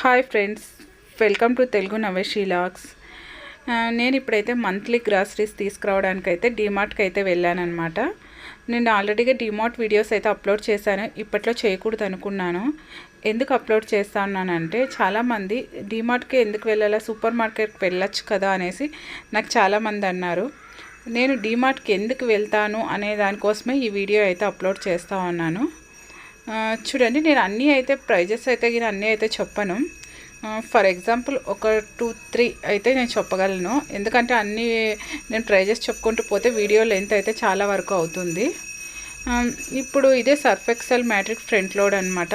Hi friends welcome to Telugu నవేషీలాగ్స్ నేను ఇప్పుడైతే monthly groceries తీసుకురావడానికి అయితే డీమార్ట్కి అయితే వెళ్ళానమాట నేను ఆల్రెడీగా డీమార్ట్ వీడియోస్ అయితే అప్లోడ్ చేశాను ఇప్పట్లో చేయకూడదు అనుకున్నాను. ఎందుకు అప్లోడ్ చేస్తున్నానంటే చాలామంది డీమార్ట్కి ఎందుకు వెళ్ళాలా సూపర్ మార్కెట్కి వెళ్ళొచ్చు కదా అనేసి నాకు చాలామంది అన్నారు. నేను డీమార్ట్కి ఎందుకు వెళ్తాను అనే దానికోసమే ఈ వీడియో అయితే అప్లోడ్ చేస్తూ ఉన్నాను. చూడండి నేను అన్నీ అయితే ప్రైజెస్ అయితే గిన అన్నీ అయితే చెప్పను. ఫర్ ఎగ్జాంపుల్ ఒక టూ త్రీ అయితే నేను చెప్పగలను. ఎందుకంటే అన్నీ నేను ప్రైజెస్ చెప్పుకుంటూ పోతే వీడియో లెంత్ అయితే చాలా వరకు అవుతుంది. ఇప్పుడు ఇదే Surf Excel Matic front load అనమాట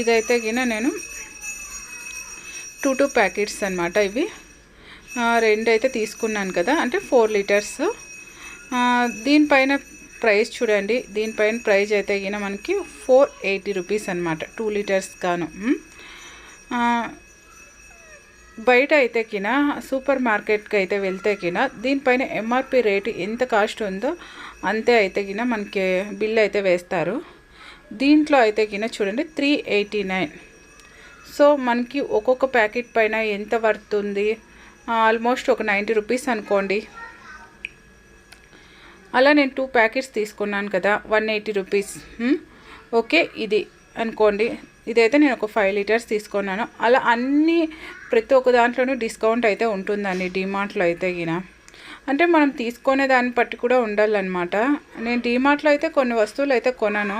ఇదైతే గిన నేను టూ టూ ప్యాకెట్స్ అనమాట ఇవి. రెండు అయితే తీసుకున్నాను కదా అంటే ఫోర్ లీటర్స్. దీనిపైన ప్రైస్ చూడండి. దీనిపైన ప్రైస్ అయితే గిన మనకి ఫోర్ ఎయిటీ రూపీస్ అనమాట టూ లీటర్స్ గాను. బయట అయితే కినా సూపర్ మార్కెట్కి అయితే వెళ్తే కినా దీనిపైన ఎంఆర్పి రేటు ఎంత కాస్ట్ ఉందో అంతే అయితే కినా మనకి బిల్ అయితే వేస్తారు. దీంట్లో అయితే కినా చూడండి త్రీ ఎయిటీ నైన్ సో మనకి ఒక్కొక్క ప్యాకెట్ పైన ఎంత పడుతుంది ఆల్మోస్ట్ ఒక నైంటీ రూపీస్ అనుకోండి. అలా నేను టూ ప్యాకెట్స్ తీసుకున్నాను కదా వన్ ఎయిటీ రూపీస్ ఓకే ఇది అనుకోండి. ఇదైతే నేను ఒక ఫైవ్ లీటర్స్ తీసుకున్నాను. అలా అన్ని ప్రతి ఒక్క దాంట్లోనూ డిస్కౌంట్ అయితే ఉంటుందండి డిమార్ట్లో అయితే గిన. అంటే మనం తీసుకునే దాన్ని బట్టి కూడా ఉండాలన్నమాట. నేను డిమార్ట్లో అయితే కొన్ని వస్తువులు అయితే కొనాను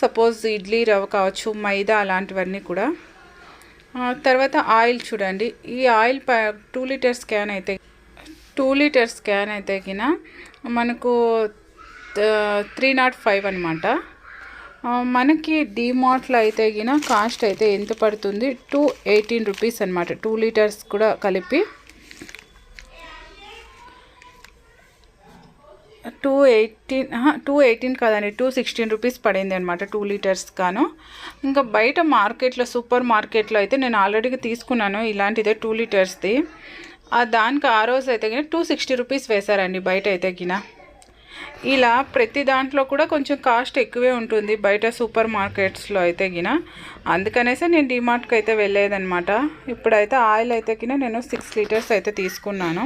సపోజ్ ఇడ్లీ రవ్వ కావచ్చు మైదా అలాంటివన్నీ కూడా. తర్వాత ఆయిల్ చూడండి. ఈ ఆయిల్ టూ లీటర్స్ క్యాన్ అయితే టూ లీటర్స్ క్యాన్ అయితే గిన మనకు త్రీ నాట్ ఫైవ్ అనమాట మనకి డిమార్ట్లో అయితే గిన కాస్ట్ అయితే ఎంత పడుతుంది? టూ ఎయిటీన్ రూపీస్ అనమాట టూ లీటర్స్ కూడా కలిపి టూ ఎయిటీన్ టూ ఎయిటీన్ కాదండి. టూ సిక్స్టీన్ రూపీస్ పడింది అనమాట టూ లీటర్స్ కాను ఇంకా బయట మార్కెట్లో సూపర్ మార్కెట్లో అయితే నేను ఆల్రెడీ తీసుకున్నాను. ఇలాంటిదే టూ లీటర్స్ది దానికి ఆ రోజు అయితే గిన టూ సిక్స్టీ రూపీస్ వేశారండి బయట అయితే గిన. ఇలా ప్రతి దాంట్లో కూడా కొంచెం కాస్ట్ ఎక్కువే ఉంటుంది బయట సూపర్ మార్కెట్స్లో అయితే గిన. అందుకనేసే నేను డిమార్ట్కి అయితే వెళ్ళేదనమాట ఇప్పుడైతే ఆయిల్ అయితే గిన నేను సిక్స్ లీటర్స్ అయితే తీసుకున్నాను.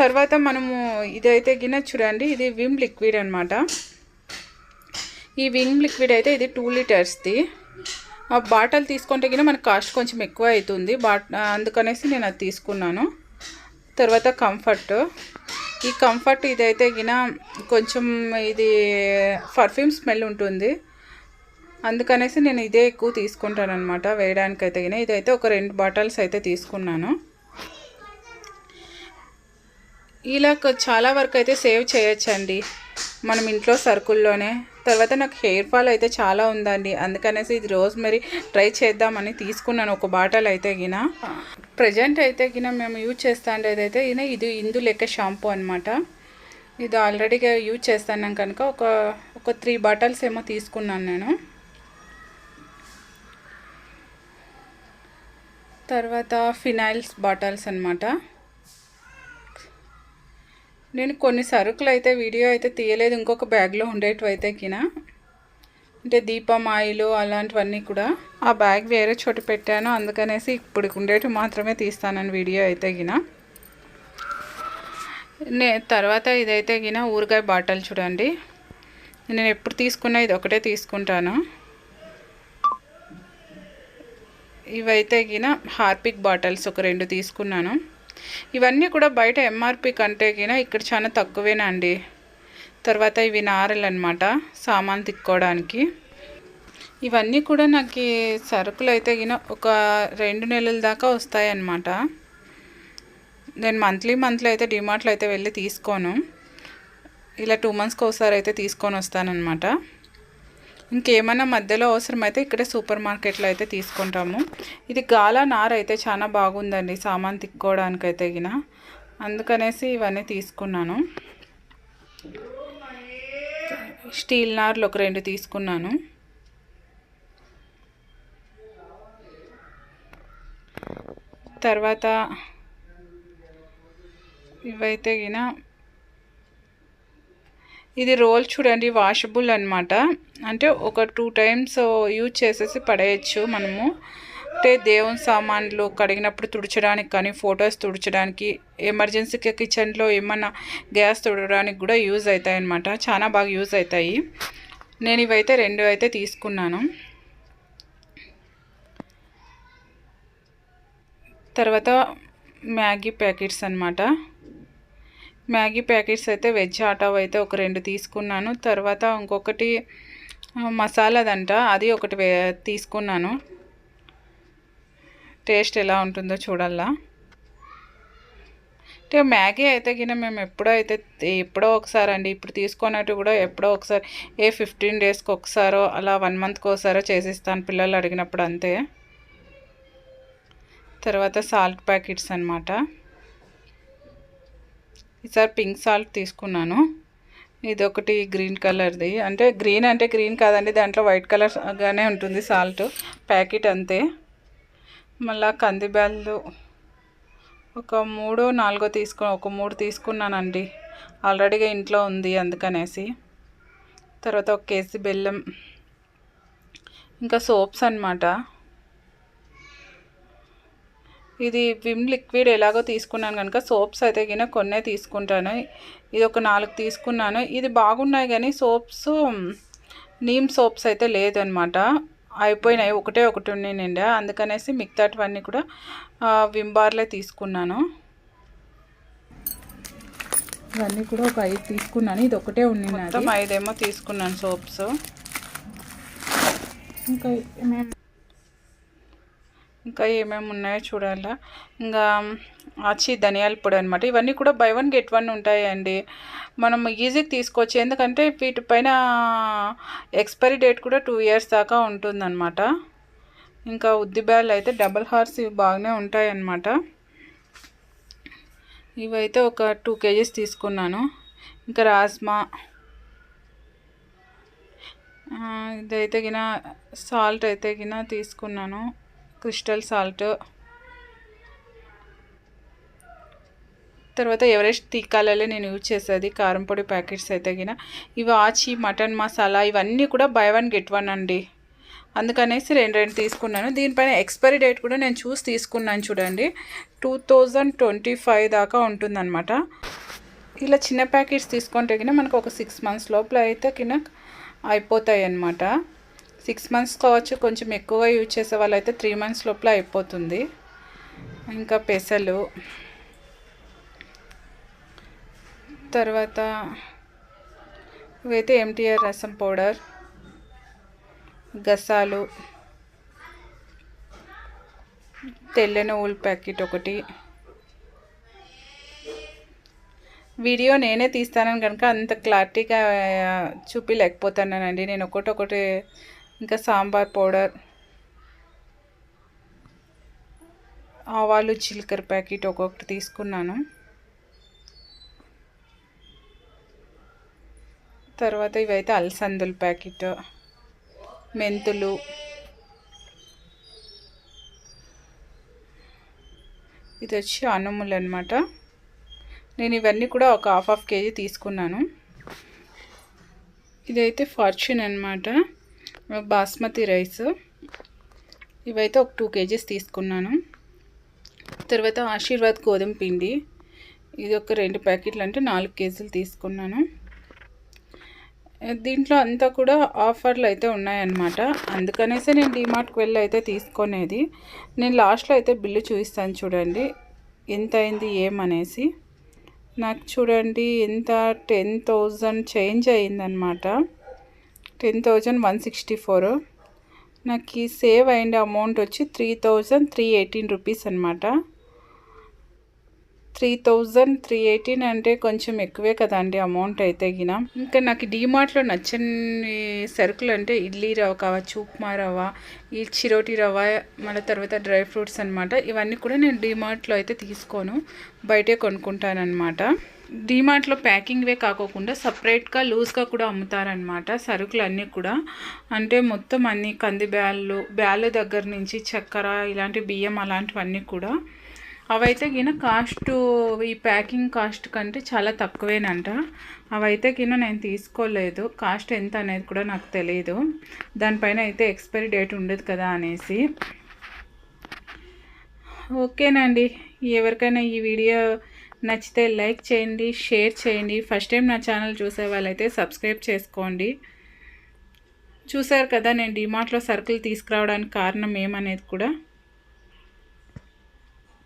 తర్వాత మనము ఇదైతే గిన చూడండి ఇది విమ్ లిక్విడ్ అనమాట ఈ విమ్ లిక్విడ్ అయితే ఇది టూ లీటర్స్ది. బాటిల్ తీసుకుంటే కింద మనకు కాస్ట్ కొంచెం ఎక్కువ అవుతుంది బాట్ అందుకనేసి నేను అది తీసుకున్నాను. తర్వాత కంఫర్ట్. ఈ కంఫర్ట్ ఇదైతే గిన కొంచెం ఇది పర్ఫ్యూమ్ స్మెల్ ఉంటుంది. అందుకనేసి నేను ఇదే ఎక్కువ తీసుకుంటాను అనమాట వేయడానికి అయితే గిన. ఇదైతే ఒక రెండు బాటిల్స్ అయితే తీసుకున్నాను. ఇలా చాలా వరకు అయితే సేవ్ చేయొచ్చండి. మనం ఇంట్లో సరుకుల్లోనే తర్వాత నాకు హెయిర్ ఫాల్ అయితే చాలా ఉందండి. అందుకనేసి ఇది రోజ్ మరి ట్రై చేద్దామని తీసుకున్నాను ఒక బాటిల్ అయితే గిన. ప్రజెంట్ అయితే గిన మేము యూజ్ చేస్తాండేది అయితే గిన ఇది ఇందు లెక్క షాంపూ అనమాట ఇది ఆల్రెడీగా యూజ్ చేస్తాను కనుక ఒక ఒక త్రీ బాటిల్స్ ఏమో తీసుకున్నాను నేను. తర్వాత ఫినాయిల్స్ బాటిల్స్ అనమాట నేను కొన్ని సరుకులు అయితే వీడియో అయితే తీయలేదు. ఇంకొక బ్యాగ్లో ఉండేటివి అయితే కిన. అంటే దీపం ఆయిలు అలాంటివన్నీ కూడా ఆ బ్యాగ్ వేరే చోట పెట్టాను. అందుకనేసి ఇప్పుడు ఉండేటివి మాత్రమే తీస్తానని వీడియో అయితే గిన నే తర్వాత ఇదైతే గిన ఊరగాయ బాటలు చూడండి. నేను ఎప్పుడు తీసుకున్నా ఇది ఒకటే తీసుకుంటాను. ఇవైతే గిన హార్పిక్ బాటిల్స్ ఒక రెండు తీసుకున్నాను. ఇవన్నీ కూడా బయట ఎంఆర్పి కంటే కినా ఇక్కడ చాలా తక్కువేనండి తర్వాత ఇవి నారలు అనమాట సామాన్ తిక్కోవడానికి ఇవన్నీ కూడా నాకు సరుకులు అయితే గిన ఒక రెండు నెలల దాకా వస్తాయన్నమాట. నేను మంత్లీ మంత్లీ అయితే డిమార్ట్లో అయితే వెళ్ళి తీసుకోను. ఇలా టూ మంత్స్కి ఒకసారి అయితే తీసుకొని వస్తానన్నమాట. ఇంకేమైనా మధ్యలో అవసరమైతే ఇక్కడే సూపర్ మార్కెట్లో అయితే తీసుకుంటాము. ఇది గాలా నార అయితే చాలా బాగుందండి సామాన్ తిక్కోవడానికి అయితే గిన. అందుకనేసి ఇవన్నీ తీసుకున్నాను. స్టీల్ నార్లు ఒక రెండు తీసుకున్నాను. తర్వాత ఇవైతే గిన ఇది రోల్ చూడండి వాషబుల్ అనమాట అంటే ఒక టూ టైమ్స్ యూజ్ చేసేసి పడేయచ్చు మనము. అంటే దేవుని సామాన్లు కడిగినప్పుడు తుడచడానికి కానీ ఫొటోస్ తుడచడానికి ఎమర్జెన్సీకి కిచెన్లో ఏమన్నా గ్యాస్ తుడడానికి కూడా యూజ్ అవుతాయి అనమాట చాలా బాగా యూజ్ అవుతాయి. నేను ఇవైతే రెండు అయితే తీసుకున్నాను. తర్వాత మ్యాగీ ప్యాకెట్స్ అనమాట మ్యాగీ ప్యాకెట్స్ అయితే వెజ్ ఆటో అయితే ఒక రెండు తీసుకున్నాను. తర్వాత ఇంకొకటి మసాలాదంట అది ఒకటి తీసుకున్నాను. టేస్ట్ ఎలా ఉంటుందో చూడాలా అంటే మ్యాగీ అయితే గిన మేము ఎప్పుడో అయితే ఎప్పుడో ఒకసారి అండి ఇప్పుడు తీసుకున్నట్టు కూడా ఎప్పుడో ఒకసారి ఏ ఫిఫ్టీన్ డేస్కి ఒకసారో అలా వన్ మంత్కి ఒకసారో చేసిస్తాను పిల్లలు అడిగినప్పుడు అంతే. తర్వాత సాల్ట్ ప్యాకెట్స్ అనమాట ఈసారి పింక్ సాల్ట్ తీసుకున్నాను. ఇది ఒకటి గ్రీన్ కలర్ది. అంటే గ్రీన్ అంటే గ్రీన్ కాదండి దాంట్లో వైట్ కలర్గానే ఉంటుంది సాల్ట్. ప్యాకెట్ అంతే. మళ్ళా కందిబ్యాళ్ళు ఒక మూడో నాలుగో తీసుకు ఒక మూడు తీసుకున్నానండి. ఆల్రెడీగా ఇంట్లో ఉంది అందుకనేసి. తర్వాత ఒక కేజీ బెల్లం. ఇంకా సోప్స్ అనమాట ఇది విమ్ లిక్విడ్ ఎలాగో తీసుకున్నాను కనుక సోప్స్ అయితే గిన కొన్నే తీసుకుంటాను. ఇది ఒక నాలుగు తీసుకున్నాను. ఇది బాగున్నాయి కానీ సోప్స్ నీమ్ సోప్స్ అయితే లేదనమాట అయిపోయినాయి. ఒకటే ఒకటి ఉన్నాయండి అందుకనేసి మిగతాటివన్నీ కూడా విమ్ బార్లే తీసుకున్నాను. ఇవన్నీ కూడా ఒక ఐదు తీసుకున్నాను. ఇది ఒకటే ఉంది మొత్తం ఐదేమో తీసుకున్నాను సోప్స్. ఇంకా ఇంకా ఏమేమి ఉన్నాయో చూడాలా. ఇంకా ఆచి ధనియాల పొడి అనమాట ఇవన్నీ కూడా బై వన్ గెట్ వన్ ఉంటాయండి. మనం ఈజీగా తీసుకోవచ్చు. ఎందుకంటే వీటిపైన ఎక్స్పైరీ డేట్ కూడా టూ ఇయర్స్ దాకా ఉంటుందన్నమాట. ఇంకా ఉద్దిబ్యాలు అయితే డబల్ హార్స్ ఇవి బాగానే ఉంటాయి అన్నమాట ఇవైతే ఒక టూ కేజీస్ తీసుకున్నాను. ఇంకా రాజ్మా. ఇదైతే గిన సాల్ట్ అయితే గిన తీసుకున్నాను. Crystal salt. తర్వాత ఎవరెస్ట్ తీకాలలో నేను యూజ్ చేసేది కారం పొడి ప్యాకెట్స్ అయితే గిన. ఇవి ఆచి మటన్ మసాలా ఇవన్నీ కూడా బై వన్ గెట్ వన్ అండి. అందుకనేసి రెండు రెండు తీసుకున్నాను. దీనిపైన ఎక్స్పైరీ డేట్ కూడా నేను చూసి తీసుకున్నాను చూడండి. టూ థౌజండ్ ట్వంటీ ఫైవ్ దాకా ఉంటుందన్నమాట. ఇలా చిన్న ప్యాకెట్స్ తీసుకుంటే కింద మనకు ఒక సిక్స్ మంత్స్ లోపల అయితే కింద అయిపోతాయి అన్నమాట సిక్స్ మంత్స్ కావచ్చు కొంచెం ఎక్కువ యూజ్ చేసే వాళ్ళైతే త్రీ మంత్స్ లోపల అయిపోతుంది. ఇంకా పెసలు. తర్వాత ఇవైతే ఎంటీఆర్ రసం పౌడర్ గసాలు తెల్ల నువ్వుల ప్యాకెట్ ఒకటి. వీడియో నేనే తీస్తానని కనుక అంత క్లారిటీగా చూపిలేకపోతానండి నేను ఒకటి ఒకటి ఇంకా సాంబార్ పౌడర్. ఆవాలు జీలకర్ర ప్యాకెట్ ఒక్కొక్కటి తీసుకున్నాను. తర్వాత ఇవైతే అలసందుల ప్యాకెట్ మెంతులు. ఇది వచ్చి అనుములు అనమాట నేను ఇవన్నీ కూడా ఒక హాఫ్ హాఫ్ కేజీ తీసుకున్నాను. ఇదైతే ఫార్చ్యూన్ అనమాట బాస్మతి రైస్. ఇవైతే ఒక టూ కేజీస్ తీసుకున్నాను. తర్వాత ఆశీర్వాద్ గోధుమ పిండి. ఇది ఒక రెండు ప్యాకెట్లు అంటే నాలుగు కేజీలు తీసుకున్నాను. దీంట్లో అంతా కూడా ఆఫర్లు అయితే ఉన్నాయన్నమాట. అందుకనేసి నేను డిమార్ట్కి వెళ్ళి అయితే తీసుకునేది. నేను లాస్ట్లో అయితే బిల్లు చూపిస్తాను చూడండి. ఎంత అయింది ఏమనేసి నాకు చూడండి ఎంత టెన్ థౌజండ్ చేంజ్ అయిందనమాట ten thousand one sixty four. నాకు సేవ్ అయిన అమౌంట్ వచ్చి three thousand three eighteen rupees అనమాట త్రీ థౌజండ్ త్రీ ఎయిటీన్ అంటే కొంచెం ఎక్కువే కదండి అమౌంట్ అయితే గిన. ఇంకా నాకు డీమార్ట్లో నచ్చని సరుకులు అంటే ఇడ్లీ రవ్వ కావచ్చు ఉప్మా రవ్వ ఈ చిరోటి రవ్వ మళ్ళీ తర్వాత డ్రై ఫ్రూట్స్ అనమాట ఇవన్నీ కూడా నేను డీమార్ట్లో అయితే తీసుకోను. బయటే కొనుక్కుంటానమాట డీమార్ట్లో ప్యాకింగ్వే కాకోకుండా సపరేట్గా లూజ్గా కూడా అమ్ముతారనమాట సరుకులు అన్నీ కూడా. అంటే మొత్తం అన్ని కంది బ్యాళ్ళు బ్యాళ్ళ దగ్గర నుంచి చక్కెర ఇలాంటి బియ్యం అలాంటివన్నీ కూడా. అవైతే గిన కాస్ట్ ఈ ప్యాకింగ్ కాస్ట్ కంటే చాలా తక్కువేనంట. అవైతే గిన నేను తీసుకోలేదు. కాస్ట్ ఎంత అనేది కూడా నాకు తెలియదు దానిపైన అయితే ఎక్స్పైరీ డేట్ ఉండదు కదా అనేసి. ఓకేనండి. ఎవరికైనా ఈ వీడియో నచ్చితే లైక్ చేయండి షేర్ చేయండి. ఫస్ట్ టైం నా ఛానల్ చూసే వాళ్ళైతే సబ్స్క్రైబ్ చేసుకోండి. చూసారు కదా నేను డిమార్ట్లో సరుకులు తీసుకురావడానికి కారణం ఏమనేది కూడా